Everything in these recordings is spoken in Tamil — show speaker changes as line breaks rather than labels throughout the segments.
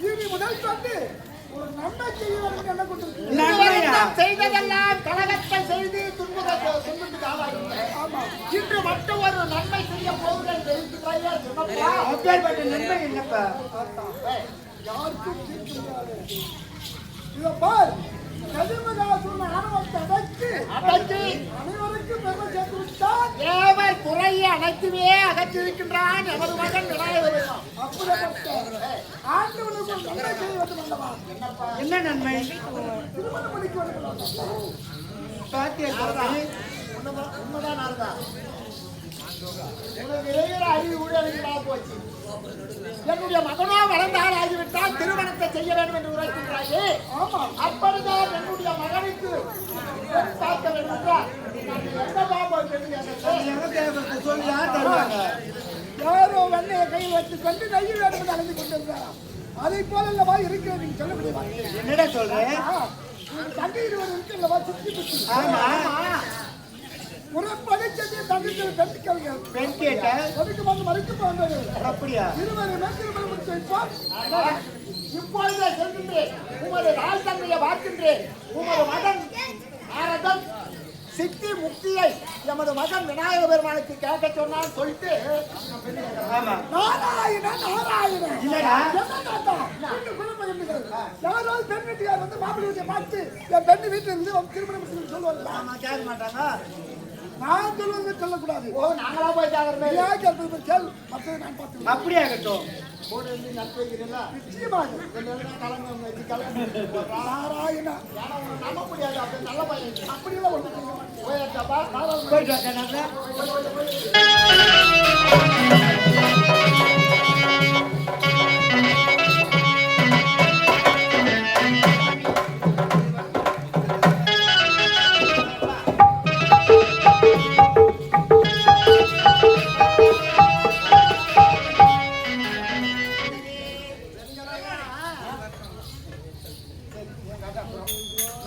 இனி முதல் கொண்டு ஒரு நன்மை என்ன
செய்ததெல்லாம் செய்து துன்பத்தை துன்பத்துக்கு இன்று மட்டும் ஒரு நன்மை செய்ய போகிறேன்?
அப்பேற்பட்ட நன்மை என்னப்பா
யாருக்கும் தீர்க்க முடியாது. இத பார் கதிர்மகாசுரன் ஆணவத்தை அனைவருக்கும் பெருமை சேர்த்து விட்டான்
தேவர் குறையை அனைத்துமே அகற்றிருக்கின்றான் எமது மகன் விநாயகர்
அப்படிப்பட்ட ஆண்டவனுக்கு ஒரு நன்மை? செய்ய வேண்டும் அல்லவா
என்ன நன்மை
திருமணம் பண்ணிக்க
உண்மைதான் நாரதா. என்னுடைய மகனோ வளர்ந்தால் ஆகிவிட்டால் திருமணத்தை செய்ய வேண்டும் என்று உரைக்கின்றாயே.
ஆமா
அப்படிதான் என்னுடைய மகனுக்கு பார்க்க வேண்டும் என்றால் நான் எந்த பாபம் பெண் கேட்டேன்
எங்க தேவத்தை சொல்லி யார் தருவாங்க
யாரோ கையில் வைத்துக் கொண்டு நெய்ய வேண்டும் அழைந்து கொண்டிருக்கிறாராம். அதை போல அல்லவா இருக்கிறது நீங்க சொல்ல முடியுமா?
என்னடா சொல்றேன்
தங்கை இருவர் இருக்கு அல்லவா சுத்தி
ஆமா.
முறைப்படி செஞ்சு தங்கை பெண் கவிஞர்
பெண் கேட்ட?
அதுக்கு வந்து மறுக்க போகிறது
அப்படியா?
இருவருமே திருமணம் முடித்து வைப்பார்
இப்பொழுதே செல்கின்றேன். உமது தாய் தந்தையை பார்க்கின்றேன் உமது மகன் சித்தி முக்தியை எமது மகன் விநாயக பெருமானுக்கு கேட்க சொன்னான்னு சொல்லிட்டு
ஆமா
நாராயண நாராயண
இல்லடா.
என்ன தாத்தா? ரெண்டு குழந்தை இருந்துகள். யாராவது பெண் வீட்டுக்கார் வந்து மாப்பிள்ளை வீட்டை பார்த்து என் பெண் வீட்டுல இருந்து திருமணம்
ஆமா கேட்க மாட்டாங்க
நான் சொல்லுவது சொல்லக்கூடாது.
ஓ நாங்களா போய் ஜாகிரமே
ஏன் கேட்பது கேள். மற்றதை நான் பார்த்து
அப்படியே ஆகட்டும்
கூட இருந்து நட்பு வைக்கிறீங்களா?
நிச்சயமாக.
கலந்து கலந்து உனக்கு நம்ப முடியாது. அப்படி நல்ல பையன்
அப்படியெல்லாம் ஒன்று
போயாச்சாப்பா
போயிட்டு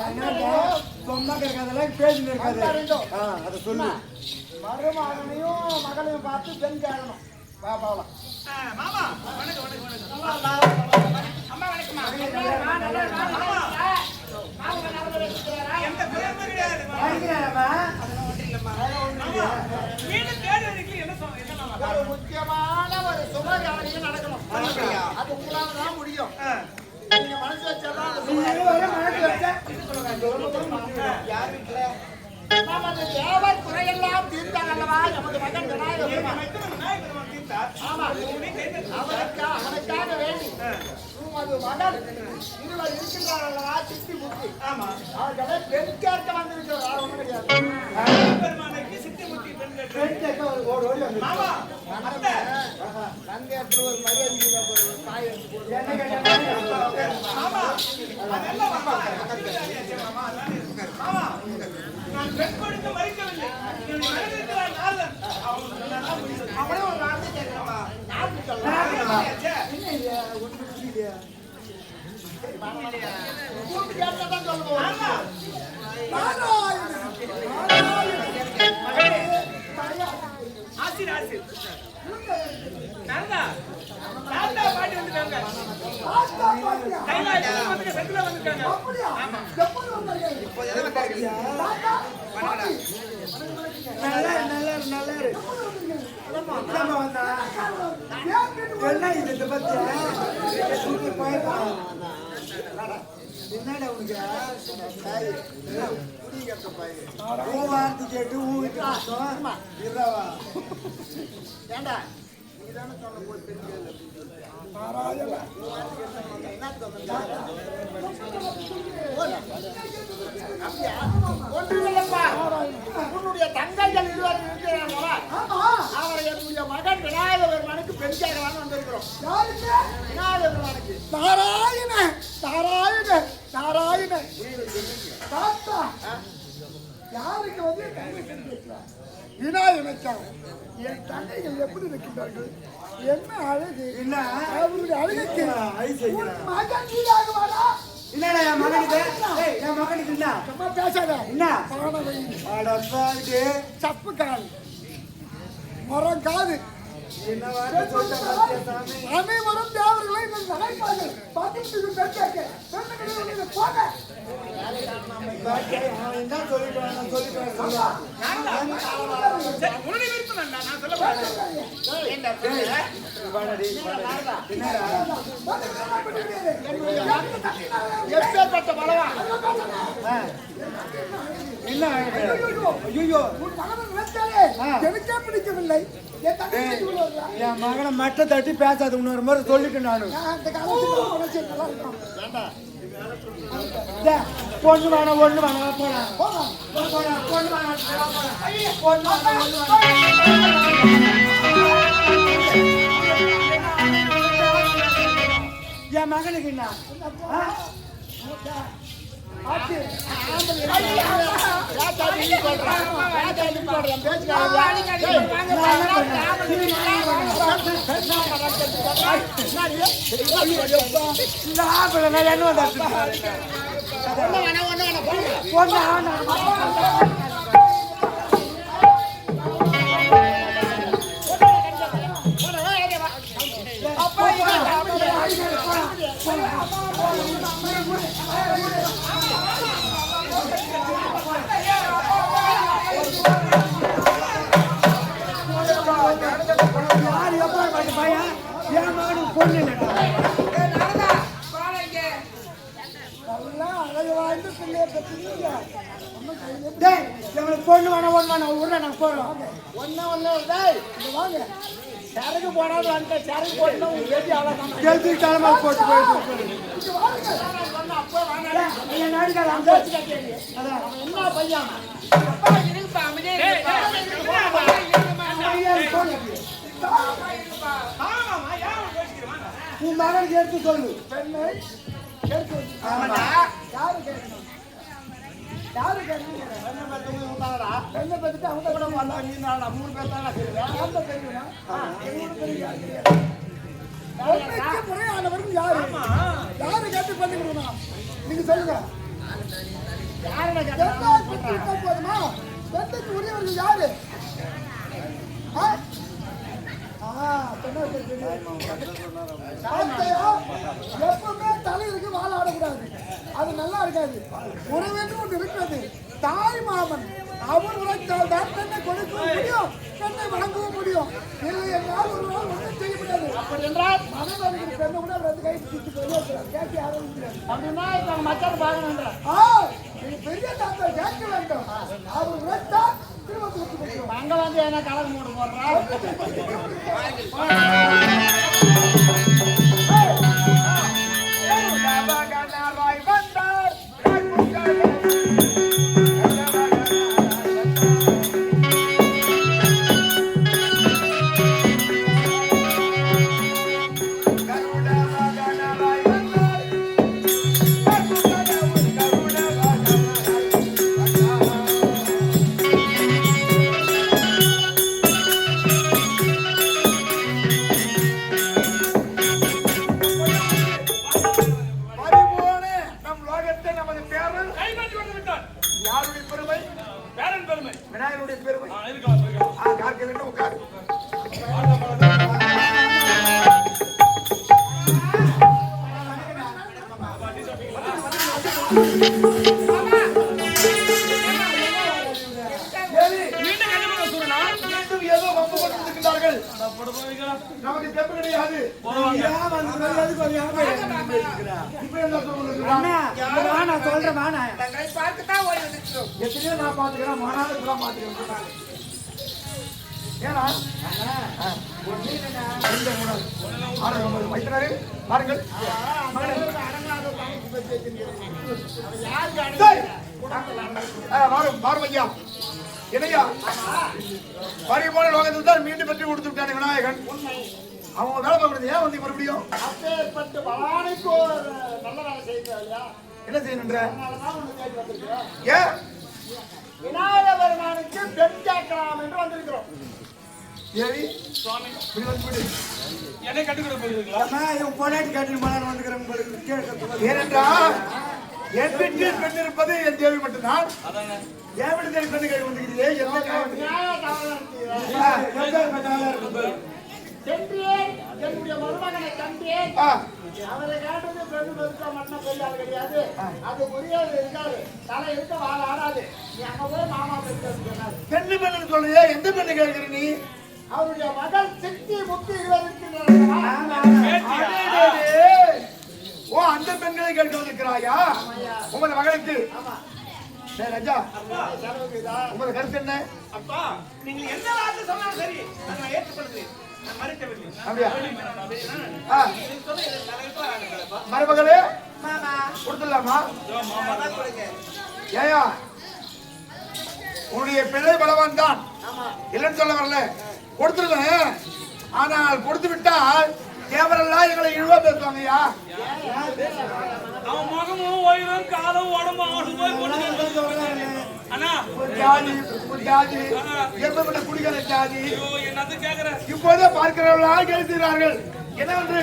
வரேன் சொன்னா கேட்காதெல்லாம் பேசிட்டு இருக்காது. அதை சொல்லு.
மருமகனையும் மகளையும் பார்த்து பெண் கேட்கணும் வா போகலாம்
வாங்கிக்கிறாரம்மா?
ஒரு முக்கியமான ஒரு சுப காரியம் நடக்கணும் அது உங்களால தான் முடியும். நீங்க மனசு வச்சாதான் தேவர் குறையெல்லாம் தீர்த்தாங்க அல்லவா நமது மகன் அவனுக்காக வேண்டி உமது மகன் இருவர் இருக்கின்றார் அல்லவா சித்தி முத்தி
ஆமா.
அவர்களை பெண் கேட்க வந்திருக்கிறார் ஒண்ணும் கிடையாது
பெண் கேட்க ஒரு ஓடி ஓடி வந்து
தந்தையத்தில் ஒரு மரியாதை தாய்
என்ன கேட்டாலும்
நான் பெண் கொடுக்க மறுக்கவில்லை. என்னுடைய மனதில் இருக்கிறார்
அவனே ஒரு வார்த்தை கேட்கிறப்பா யாருக்கு
ஆசிர் ஆசிர். நாரதா தாத்தா பாட்டி வந்துட்டாங்க.
தாத்தா பாட்டியா
கைலாயத்துல வந்து செட்டில் வந்திருக்காங்க
நல்லா நல்லா நல்லா. நம்ம வந்தா? என்ன இது இந்த பத்தியா தூக்கி போயிருக்கான் என்னடா உனக்கு ஊ வார்த்தை கேட்டு ஊகிட்டு பார்த்தோம் இரவா
ஏண்டா? நீதானே உன்னுடைய தங்கைகள் இருவர் இருக்கிறார்களா? அவரை என்னுடைய மகன் விநாயக பெருமானுக்கு பெண் கேட்கலான்னு வந்திருக்கிறோம்.
யாருக்கு?
விநாயக பெருமானுக்கு
நாராயண நாராயண நாராயண. தாத்தா யாருக்கு வந்து விநாயகனுக்காக என் தங்கைகள் எப்படி இருக்கின்றார்கள்? என்ன அழகு?
என்ன?
அவருடைய அழகுக்கு மகன் வீடாக வாடா.
என்னடா என் மகனுக்கு? ஏய், என் மகனுக்கு என்ன?
சும்மா பேசாத.
என்ன? அடப்பாடி
சப்பு கால் மரம் காது.
என்ன வார்த்தை சொல்லிட்ட
அனைவரும் தேவர்களை நீங்கள் நினைப்பார்கள் பார்த்துட்டு இது பெண் கேட்க
என்ன சொல்லிட்டு வரான், என்னடா?
எப்பேற்பட்ட பலவா
என்ன ஆயிடுச்சு? ஐயோ
உன் மகனை எனக்கே பிடிக்கவில்லை என்
மட்டை தட்டி பேசாத இன்னொரு முறை சொல்லிட்டு நானு
நான் அந்த காலத்துல நினைச்சு நல்லா இருக்கும்
டேய், பொண்ணு வேணாம் ஒண்ணு வேணாம் போலாம்
போலாம்
போலாம் பொண்ணு வேணாம் போலாம். ஐயோ, பொண்ணு வேணாம் ஒண்ணு வேணாம். என் மகனுக்கு என்ன ஆ?
ஆச்சு
இந்த ஆப்பிள நான் என்ன வந்தாச்சு
பெற்றீங்க
டேய் எங்களுக்கு பொண்ணு வேணாம் ஒண்ணு வேணாம் விட்ற நாங்கள் போகிறோம்
ஒண்ணு ஒண்ணு டேய்
இங்க வாங்க
சரக்கு போனாலும் அந்த சரக்கு போட்டு உங்க பேட்டி அவ்வளவுதான்
கெழுத்து தலைமை போட்டு போயிட்டு
இங்க வாங்க
அப்போ வாங்க
என் நாடுகள் அங்கே அதான்
என்ன பையன்
ஏன் அவன் யோசிக்கிறேன்
உன் மகனுக்கு எடுத்து சொல்லு.
பெண்ணை
ஆமாடா.
யாரு கேட்கணும்? யாரு கேட்கணும்?
பத்தி
பெண்ணை அவங்க கூட
வந்தா நீ மூணு பேர் தானே செய்வேன்
யார்கிட்ட தெரியுமா மூணு யாரு? பொண்ணுக்கு முறையானவர்கள் யாரு? யாரு கேட்டு பண்ணி கொடுக்கணும் நீங்க சொல்லுங்க. பெண்ணா பெற்று போதுமா? பெண்ணுக்கு உரியவர்கள் யாரு ஆ? ஆ, பெண்ணை பத்தி வார்த்தையா, எப்பவுமே தலையிற்கு வாழ ஆடக்கூடாது அது நல்லா இருக்காது உறவென்று ஒன்று இருக்கிறது தாய் மாமன் அவர் உழைத்தால் தான் தன்னை கொடுக்கவும் முடியும் தன்னை வழங்கவும் முடியும் இல்லை என்றால் ஒரு நாள் ஒன்றும் செய்ய முடியாது
அப்படி என்றால்
மனதில் அடிக்கிற பெண்ணை கூட அவர் ரெண்டு கை பிடிச்சி வெளியேற்கிறார் கேட்க யாரும்
அப்படின்னா இப்ப அவங்க மச்சான் பார்க்கணுன்ற
ஆ பெரிய தாத்தா கேட்க வேண்டும். அவர் உழைத்தால்
அங்க வந்து என்ன கலர் மூடு போடுறா.
நான் சொல்றேன்
எத்தனையோ நான் பாத்துக்கிறேன் மனால பாத்துக்கிறேன் ஏன்னா இந்த பாருங்கள் டேய்! ஆ, வாரும் வாரும் ஐயா. இணையா லோகத்தில் தான் மீண்டும் பெற்று கொடுத்து விட்டான் விநாயகன். அவங்க வேலை பார்க்கறது ஏன் வந்து மறுபடியும்?
அப்பேற்பட்டு பவானிக்கு ஒரு நல்ல வேலை செய்யறது இல்லையா?
என்ன செய்யணுன்ற? ஏன்?
விநாயக பெருமானுக்கு பெண் கேட்கலாம் என்று வந்திருக்கிறோம்.
தேவி இப்படி வந்து
என்னை கட்டுக்கிற போயிருங்களா
அம்மா, இவன் பொண்டாட்டி கட்டின்னு போனான்னு வந்துக்கிறேன்.
ஏனென்றால் என் வீட்டில் பெண் இருப்பது என் தேவி மட்டும்தான். என் வீட்டு தேவி பெண்ணு கை வந்துக்கிறீங்க.
சென்றேன் என்னுடைய மருமகனை கண்டேன் அவரை கேட்டது பெண்ணு பெருசா மண்ண பெரியாள் கிடையாது. அது புரியாது இருக்காது. தலை இருக்க வாழ ஆடாது. நீ அங்க போய் மாமா பெற்று சொன்னாரு.
பெண்ணு பெண்ணுன்னு சொல்றியே எந்த பெண்ணு கேட்கிற நீ?
அவருடைய மகள் சித்தி முத்தி.
ஓ அந்த பெண்களை கேட்டு வந்திருக்கிறாயா? உமது மகளுக்கு? சரி ராஜா. உமது கருத்து என்ன?
அப்பா நீங்க எந்த வார்த்தை சொன்னாலும் சரி நான் ஏற்றுக்கொள்கிறேன்.
அப்படியா? மருமகளே கொடுத்துடலாமா? ஏயா உன்னுடைய பிள்ளை பலவான் தான் இல்லைன்னு சொல்ல வரல. கொடுத்துருவேன். ஆனால் கொடுத்து விட்டால் தேவரெல்லாம் எங்களை இழிவா பேசுவாங்கய்யா.
அவன் முகமும் ஒயிரும் காலும் உடம்பு
ஜாதி ஜாதி எப்படிப்பட்ட குடிக்கிற ஜாதி. இப்போதே பார்க்கிறவர்களாக கேட்கிறார்கள் என்னவென்று?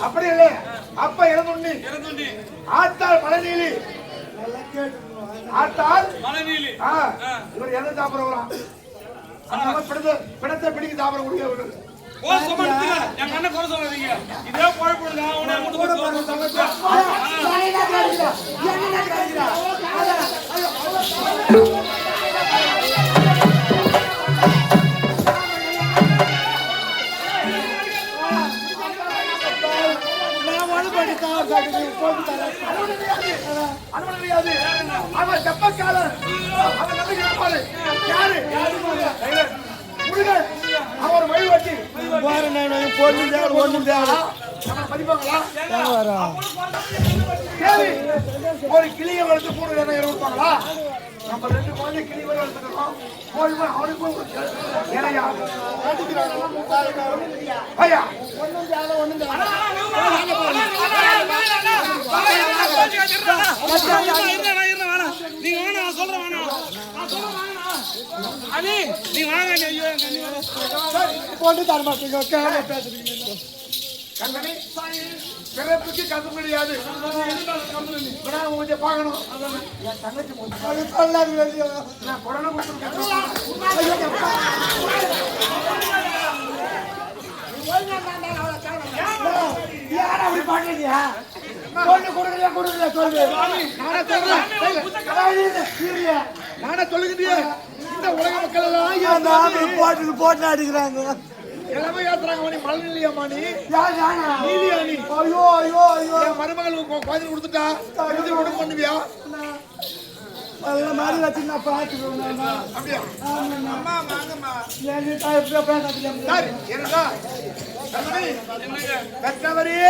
அப்படி இல்லை. அப்ப
இறந்துண்டி
ஆத்தாள் மழைநீலி ஆத்தாள்?
மலைநீலி
ஆ, இவர் எதை சாப்பிடுறான் பிடத்தை பிடத்தை பிடிக்க சாப்பிட முடியவர்கள்
ஓ சமத்துங்க என் கண்ணை குறை சொல்லாதீங்க இதே குழப்பம் நான் உன்னை கொண்டு போய் சோறு
நான் ஒண்ணு பண்ணி தான் சாப்பிட்டு போட்டு தரேன்
அனுமதி கிடையாது அவன் செப்பக்காரன் அவன் நம்பி இருப்பாரு. யாரு? டைலர். முருகன் அவன் ஒரு வழி வட்டி
பாரு நான் பொண்ணு தேவை ஒண்ணும் தேவை
ஒரு கிளியை வளர்த்து என்ன இருப்பாங்களா நம்ம ரெண்டு குழந்தை கிளி வரை வளர்த்துக்கிறோம் போய் போய் அவனுக்கு ஏனையா ஐயா
ஒண்ணும் தேவை ஒண்ணும் தேவை
நீங்க சொல்றேன் அனி நீ வாங்க ஐயோ என் கண்ணி வர
பொண்ணு தர மாட்டீங்க கேவல பேசுறீங்க
கண்ணனி பிறப்புக்கு கது கிடையாது நான் உங்களை பார்க்கணும் என் தங்கச்சி.
அது சொல்லாது
நான் கொடுத்துருக்கேன்
யார் அப்படி பொண்ணு சொல்லு
நானே சொல்றேன். நானே இந்த உலக மக்கள் எல்லாம்
அந்த ஆம்பளை போட்டு போட்டு அடிக்கிறாங்க.
எல்லாமே ஏத்துறாங்க மணி மழை இல்லையா மணி?
நானா
நீதியா நீ
ஐயோ ஐயோ ஐயோ.
என் மருமகள் குழந்தை கொடுத்துட்டா? எழுதி ஒண்ணு பண்ணுவியா?
நல்ல மாதிரி வச்சு நான் பார்த்துக்கணும்
அப்படியா?
என்கிட்ட எப்படியோ பேசாதீங்க
சரி என்னடா? கண்மணி பெற்றவரே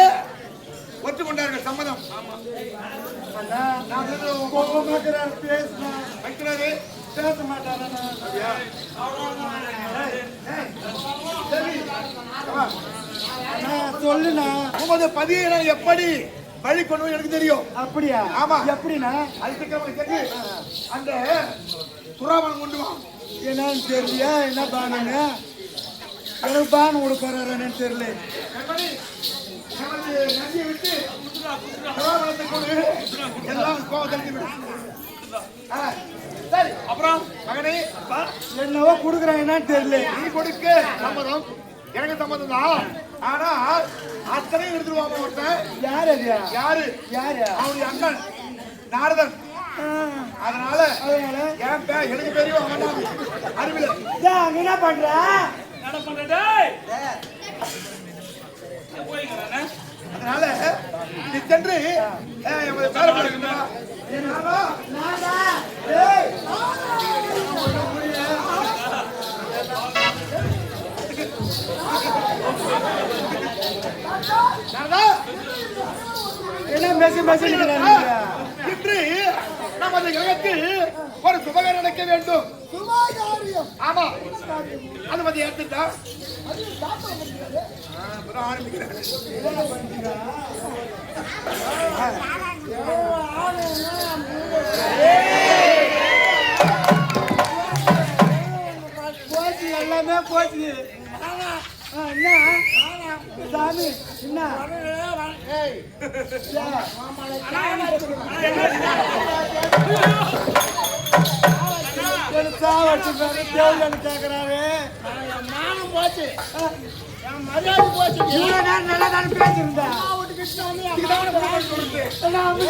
ஒத்துக்கொண்டார்கள் சம்மதம். நான்
கோபம் வைக்கிறார் பேசுறேன்.
வைக்கிறாரு.
பேச
ஆமா.
சொல்லுண்ணா.
உமது பதியை எப்படி வழி எனக்கு தெரியும்.
அப்படியா?
ஆமா.
எப்படிண்ணா?
அதுக்கு அந்த கொண்டு வா.
என்னன்னு தெரியலையா? என்ன பானுங்க? எனக்கு பானு கொடுக்குறாரு என்னன்னு தெரியல.
நதியை விட்டு எல்லாம் கோவம் தெரிஞ்சு விடும் சரி
அப்புறம்
மகனே
என்னவோ கொடுக்குறான் என்னன்னு தெரியல.
நீ கொடுக்க சம்மதம். எனக்கு சம்மதம் தான். ஆனா அத்தனையும் எடுத்துருவாங்க ஒருத்தன்?
யார் அதுயா
யாரு?
யாரு?
அவனுடைய அண்ணன் நாரதன். அதனால
அதனால
என் பே எனக்கு அவன் தான். அறிவில
அங்க என்ன பண்ற?
என்ன பண்ற
அதனால நீ சென்று எமது?
டேய், என்ன மெசு மெசு
இன்று நமது கிரகத்தில் சுபகாரம் நடக்க வேண்டும்.
சுமாரியம்
ஆமா. அனுமதி ஏற்றுட்டா ஆரம்பிக்கிறேன்
எல்லாமே போச்சு. என்ன? சாமி என்ன?
என் மானம் போச்சு. மரியாதை போச்சு.
இவ்வளவு நேரம் நல்லா தானே பேசியிருந்தா?
நான்